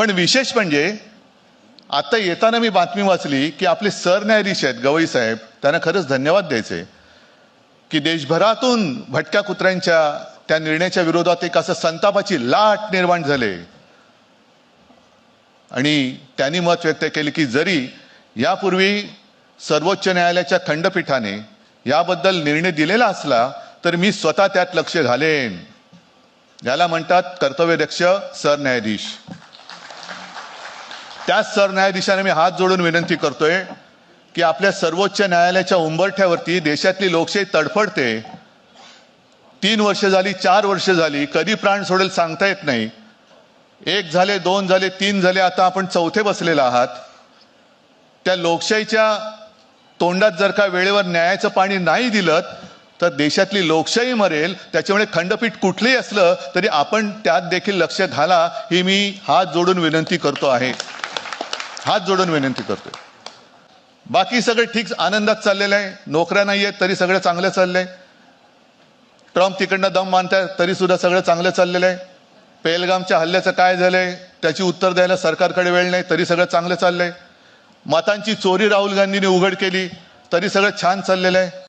पण विशेष म्हणजे आता येताना मी बातमी वाचली की आपले सरन्यायाधीश आहेत गवई साहेब त्यांना खरंच धन्यवाद द्यायचे. की देशभरातून भटक्या कुत्र्यांच्या त्या निर्णयाच्या विरोधात एक असं संतापाची लाट निर्माण झाले. आणि त्यांनी मत व्यक्त केले की जरी यापूर्वी सर्वोच्च न्यायालयाच्या खंडपीठाने याबद्दल निर्णय दिलेला असला तर मी स्वतः त्यात लक्ष घालेन. याला म्हणतात कर्तव्यदक्ष सरन्यायाधीश. त्याच सरन्यायाधीशाने मी हात जोडून विनंती करतोय की आपल्या सर्वोच्च न्यायालयाच्या उंबरठ्यावरती देशातली लोकशाही तडफडते. तीन वर्ष झाली चार वर्ष झाली कधी प्राण सोडेल सांगता येत नाही. एक झाले दोन झाले तीन झाले आता आपण चौथे बसलेला आहात. त्या लोकशाहीच्या तोंडात जर का वेळेवर न्यायाचं पाणी नाही दिलं तर देशातली लोकशाही मरेल त्याच्यामुळे खंडपीठ कुठलंही असलं तरी आपण त्यात देखील लक्ष घाला ही मी हात जोडून विनंती करतो आहे. हात जोडून विनंती करतोय. बाकी सगळं ठीक आनंदात चाललेलं आहे. नोकऱ्या नाही आहेत तरी सगळं चांगलं चाललंय. ट्रम्प तिकडनं दम मानताय तरी सुद्धा सगळं चांगलं चाललेलं आहे. पेलगामच्या हल्ल्याचं काय झालंय त्याची उत्तर द्यायला सरकारकडे वेळ नाही तरी सगळं चांगलं चाललंय. मतांची चोरी राहुल गांधींनी उघड केली तरी सगळं छान चाललेलं आहे.